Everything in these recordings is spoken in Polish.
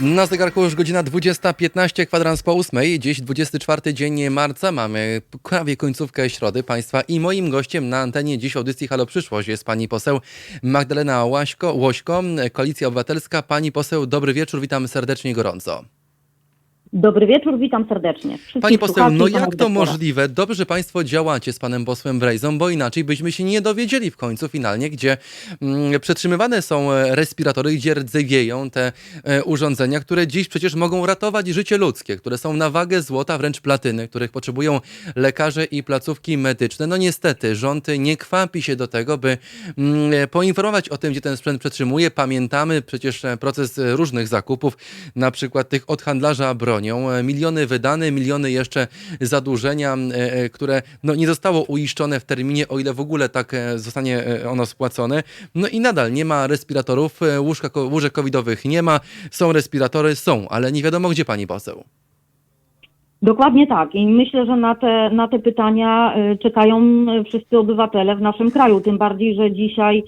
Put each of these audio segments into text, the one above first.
Na zegarku już godzina 20.15, kwadrans po 8. Dziś 24 dzień marca, mamy prawie końcówkę środy państwa i moim gościem na antenie dziś audycji Halo Przyszłość jest pani poseł Magdalena Łaśko, Łośko, Koalicja Obywatelska. Pani poseł, dobry wieczór, witam serdecznie gorąco. Dobry wieczór, witam serdecznie. Wszystkich Pani poseł, no jak to możliwe? Dobrze, że państwo działacie z panem posłem Brejzą, bo inaczej byśmy się nie dowiedzieli w końcu finalnie, gdzie mm, przetrzymywane są e, respiratory, gdzie rdzewieją te e, urządzenia, które dziś przecież mogą ratować życie ludzkie, które są na wagę złota, wręcz platyny, których potrzebują lekarze i placówki medyczne. No niestety, rząd nie kwapi się do tego, by mm, e, poinformować o tym, gdzie ten sprzęt przetrzymuje. Pamiętamy przecież e, proces różnych zakupów, na przykład tych od handlarza bronią. Miliony wydane, miliony jeszcze zadłużenia, e, e, które no, nie zostało uiszczone w terminie, o ile w ogóle tak e, zostanie ono spłacone. No i nadal nie ma respiratorów, łóżka, łóżek covidowych nie ma, są respiratory, są, ale nie wiadomo gdzie pani poseł. Dokładnie tak. I myślę, że na te, na te pytania y, czekają y, wszyscy obywatele w naszym kraju. Tym bardziej, że dzisiaj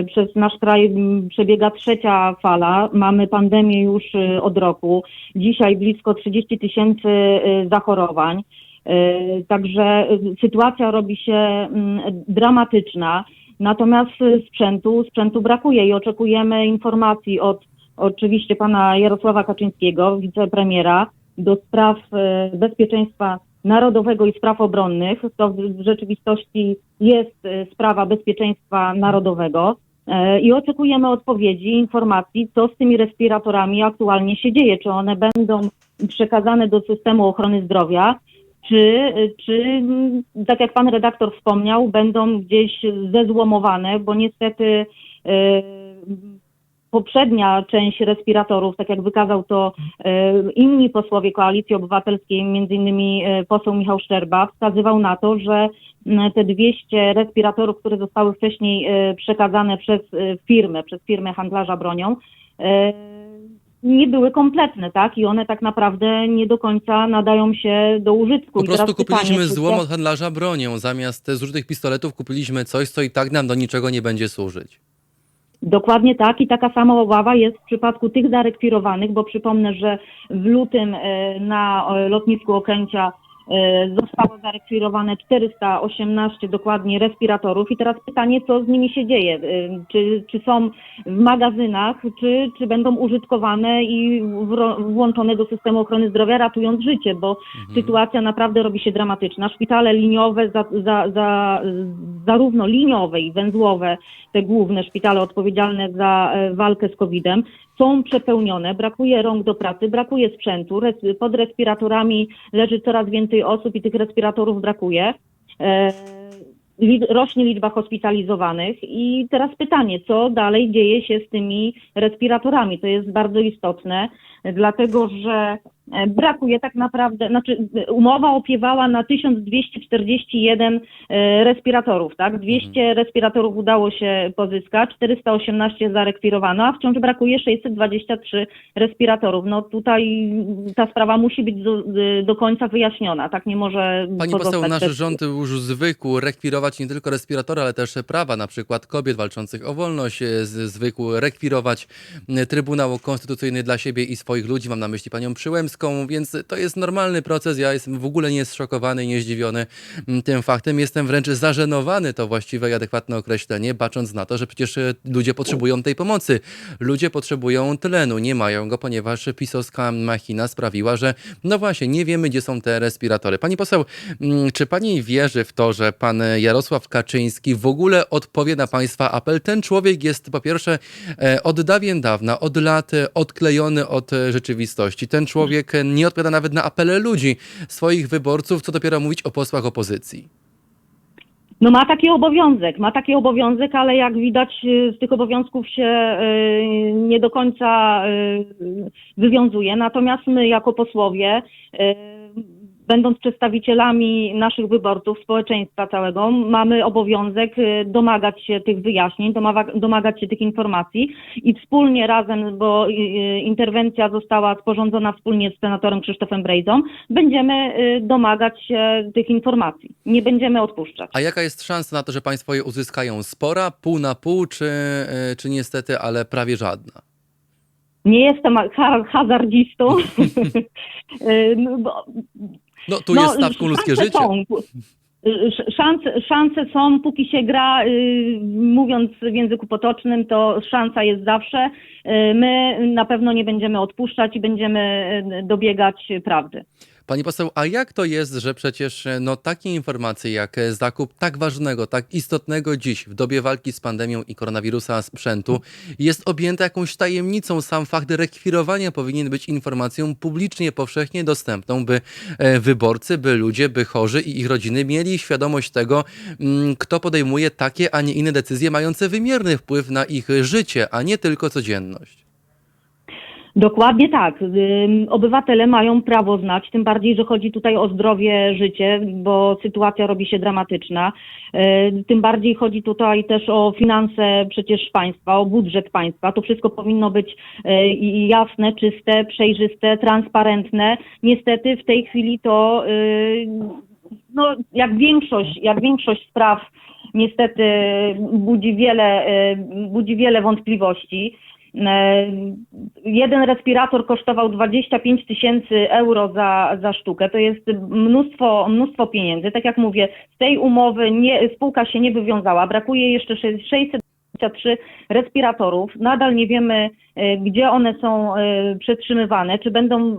y, przez nasz kraj przebiega trzecia fala. Mamy pandemię już od roku. Dzisiaj blisko 30 tysięcy zachorowań. Także sytuacja robi się dramatyczna. Natomiast sprzętu, sprzętu brakuje i oczekujemy informacji od oczywiście pana Jarosława Kaczyńskiego, wicepremiera, do spraw e, bezpieczeństwa narodowego i spraw obronnych. To w rzeczywistości jest e, sprawa bezpieczeństwa narodowego. E, I oczekujemy odpowiedzi, informacji, co z tymi respiratorami aktualnie się dzieje. Czy one będą przekazane do systemu ochrony zdrowia, czy, czy mm, tak jak pan redaktor wspomniał, będą gdzieś zezłomowane, bo niestety e, poprzednia część respiratorów, tak jak wykazał to e, inni posłowie Koalicji Obywatelskiej, między innymi e, poseł Michał Szczerba, wskazywał na to, że te 200 respiratorów, które zostały wcześniej e, przekazane przez firmę, przez firmę handlarza bronią, nie były kompletne, tak? I one tak naprawdę nie do końca nadają się do użytku. Po prostu kupiliśmy pytanie, złom od handlarza bronią, zamiast zużytych pistoletów kupiliśmy coś, co i tak nam do niczego nie będzie służyć. Dokładnie tak i taka sama obawa jest w przypadku tych zarekwirowanych, bo przypomnę, że w lutym e, na e, lotnisku Okęcia zostało zarekwirowane 418 dokładnie respiratorów i teraz pytanie, co z nimi się dzieje? E, Czy, czy są w magazynach, czy, czy będą użytkowane i włączone do systemu ochrony zdrowia, ratując życie, bo sytuacja naprawdę robi się dramatyczna. Szpitale liniowe, za, za, za, zarówno liniowe i węzłowe, te główne szpitale odpowiedzialne za e, walkę z COVID-em, są przepełnione, brakuje rąk do pracy, brakuje sprzętu, pod respiratorami leży coraz więcej osób i tych respiratorów brakuje. E, rośnie liczba hospitalizowanych i teraz pytanie, co dalej dzieje się z tymi respiratorami? To jest bardzo istotne, dlatego że brakuje tak naprawdę, znaczy e, umowa opiewała na 1241 e, respiratorów, tak? 200 respiratorów udało się pozyskać, 418 zarekwirowano, a wciąż brakuje 623 respiratorów. No tutaj ta sprawa musi być do, do końca wyjaśniona, tak nie może Pani poseł, nasz bez- rząd już zwykł rekwirować nie tylko respiratory, ale też prawa, na przykład kobiet walczących o wolność, e, zwykł rekwirować Trybunał Konstytucyjny dla siebie i swoich ludzi, mam na myśli panią Przyłębską, więc to jest normalny proces, ja jestem w ogóle nie zszokowany, nie zdziwiony m, tym faktem, jestem wręcz zażenowany, to właściwe i adekwatne określenie, bacząc na to, że przecież e, ludzie potrzebują tej pomocy, ludzie potrzebują tlenu, nie mają go, ponieważ pisowska machina sprawiła, że no właśnie, nie wiemy, gdzie są te respiratory. Pani poseł, mm, czy pani wierzy w to, że pan Jarosław Kaczyński w ogóle odpowie na państwa apel? Ten człowiek jest po pierwsze e, od dawien dawna, od lat e, odklejony od rzeczywistości. Ten człowiek nie odpowiada nawet na apele ludzi, swoich wyborców, co dopiero mówić o posłach opozycji. No ma taki obowiązek, ma taki obowiązek, ale jak widać y, z tych obowiązków się y, nie do końca y, wywiązuje. Natomiast my jako posłowie, będąc przedstawicielami naszych wyborców, społeczeństwa całego, mamy obowiązek y, domagać się tych wyjaśnień, domaga- domagać się tych informacji i wspólnie razem, bo y, y, interwencja została sporządzona wspólnie z senatorem Krzysztofem Brejzą, będziemy domagać się tych informacji. Nie będziemy odpuszczać. A jaka jest szansa na to, że państwo je uzyskają? Spora, pół na pół, czy, czy niestety, ale prawie żadna? Nie jestem ha- hazardzistą. No, bo- No tu jest stawką ludzkie życie. Są. Sz- Szanse, szanse są, póki się gra, y, mówiąc w języku potocznym, to szansa jest zawsze. Y, My na pewno nie będziemy odpuszczać i będziemy y, dobiegać prawdy. Pani poseł, a jak to jest, że przecież e, no, takie informacje jak e, zakup tak ważnego, tak istotnego dziś w dobie walki z pandemią i koronawirusa sprzętu jest objęte jakąś tajemnicą? Sam fakt rekwirowania powinien być informacją publicznie, powszechnie dostępną, by e, wyborcy, by ludzie, by chorzy i ich rodziny mieli świadomość tego, mm, kto podejmuje takie, a nie inne decyzje mające wymierny wpływ na ich życie, a nie tylko codzienność. Dokładnie tak. Obywatele mają prawo znać, tym bardziej, że chodzi tutaj o zdrowie, życie, bo sytuacja robi się dramatyczna. Tym bardziej chodzi tutaj też o finanse przecież państwa, o budżet państwa. To wszystko powinno być i jasne, czyste, przejrzyste, transparentne. Niestety w tej chwili to yy, no, jak większość, jak większość spraw niestety budzi wiele, y, budzi wiele wątpliwości. E, Jeden respirator kosztował 25 tysięcy euro za, za sztukę. To jest mnóstwo, mnóstwo pieniędzy. Tak jak mówię, z tej umowy nie, spółka się nie wywiązała. Brakuje jeszcze 623 respiratorów. Nadal nie wiemy, e, gdzie one są e, przetrzymywane, czy będą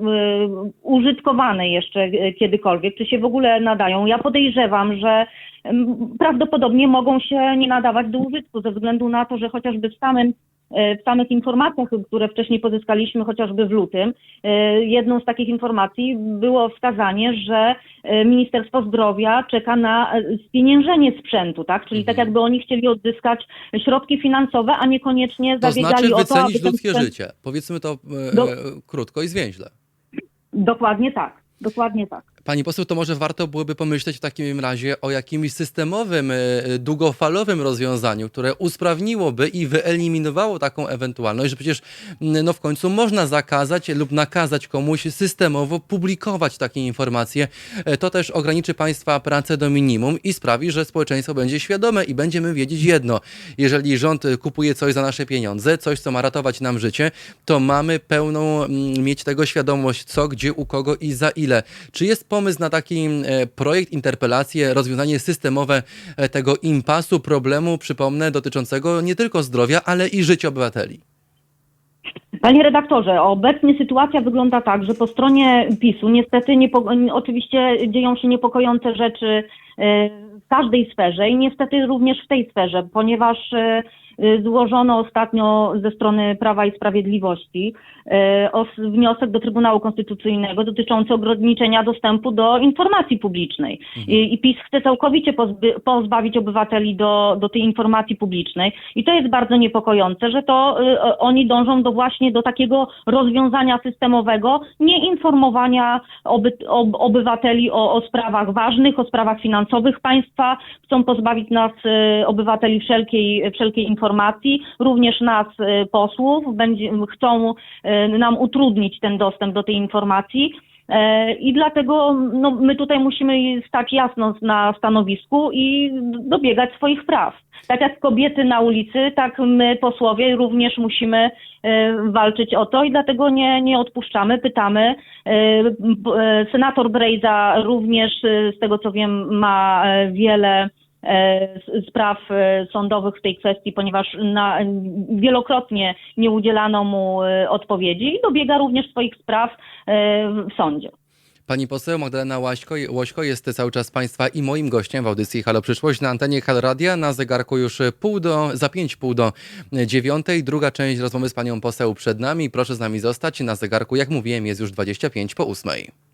użytkowane jeszcze kiedykolwiek, czy się w ogóle nadają. Ja podejrzewam, że prawdopodobnie mogą się nie nadawać do użytku ze względu na to, że chociażby w samym w samych informacjach, które wcześniej pozyskaliśmy, chociażby w lutym, e, jedną z takich informacji było wskazanie, że e, Ministerstwo Zdrowia czeka na e, spieniężenie sprzętu, tak? Czyli tak jakby oni chcieli odzyskać środki finansowe, a niekoniecznie To zabiegali znaczy o to, aby ludzkie sprzęt... życie. Powiedzmy to e, Do- e, krótko i zwięźle. Dokładnie tak, dokładnie tak. Pani poseł, to może warto byłoby pomyśleć w takim razie o jakimś systemowym, e, długofalowym rozwiązaniu, które usprawniłoby i wyeliminowało taką ewentualność, że przecież no w końcu można zakazać lub nakazać komuś systemowo publikować takie informacje. E, To też ograniczy Państwa pracę do minimum i sprawi, że społeczeństwo będzie świadome i będziemy wiedzieć jedno. Jeżeli rząd kupuje coś za nasze pieniądze, coś, co ma ratować nam życie, to mamy pełną mieć tego świadomość, co, gdzie, u kogo i za ile. Czy jest pomysł na taki e, projekt, interpelację, rozwiązanie systemowe e, tego impasu, problemu, przypomnę, dotyczącego nie tylko zdrowia, ale i życia obywateli? Panie redaktorze, obecnie sytuacja wygląda tak, że po stronie PiSu niestety niepo, oczywiście dzieją się niepokojące rzeczy e, w każdej sferze i niestety również w tej sferze, ponieważ złożono ostatnio ze strony Prawa i Sprawiedliwości e, os- wniosek do Trybunału Konstytucyjnego dotyczący ograniczenia dostępu do informacji publicznej. I, i PiS chce całkowicie pozbawić obywateli do, do tej informacji publicznej. I to jest bardzo niepokojące, że to y, o- oni dążą do właśnie do takiego rozwiązania systemowego, nie informowania oby, ob, obywateli o, o sprawach ważnych, o sprawach finansowych państwa. Chcą pozbawić nas, y, obywateli, wszelkiej, wszelkiej informacji, również nas, y, posłów. Będzie, chcą y, nam utrudnić ten dostęp do tej informacji. E, I dlatego no, my tutaj musimy stać jasno na stanowisku i dobiegać swoich praw. Tak jak kobiety na ulicy, tak my posłowie również musimy e, walczyć o to i dlatego nie, nie odpuszczamy, pytamy. E, Senator Brejza również, z tego co wiem, ma wiele spraw e, sądowych w tej kwestii, ponieważ na, wielokrotnie nie udzielano mu e, odpowiedzi i dobiega również swoich spraw e, w sądzie. Pani poseł Magdalena Łaśko, Łośko jest cały czas Państwa i moim gościem w audycji Halo Przyszłość na antenie Halo Radia. Na zegarku już pół do, za pięć pół do dziewiątej. Druga część rozmowy z Panią poseł przed nami. Proszę z nami zostać. Na zegarku, jak mówiłem, jest już 25 po ósmej.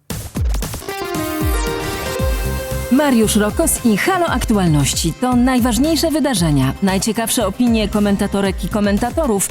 Mariusz Rokos i Halo Aktualności. To najważniejsze wydarzenia, najciekawsze opinie komentatorek i komentatorów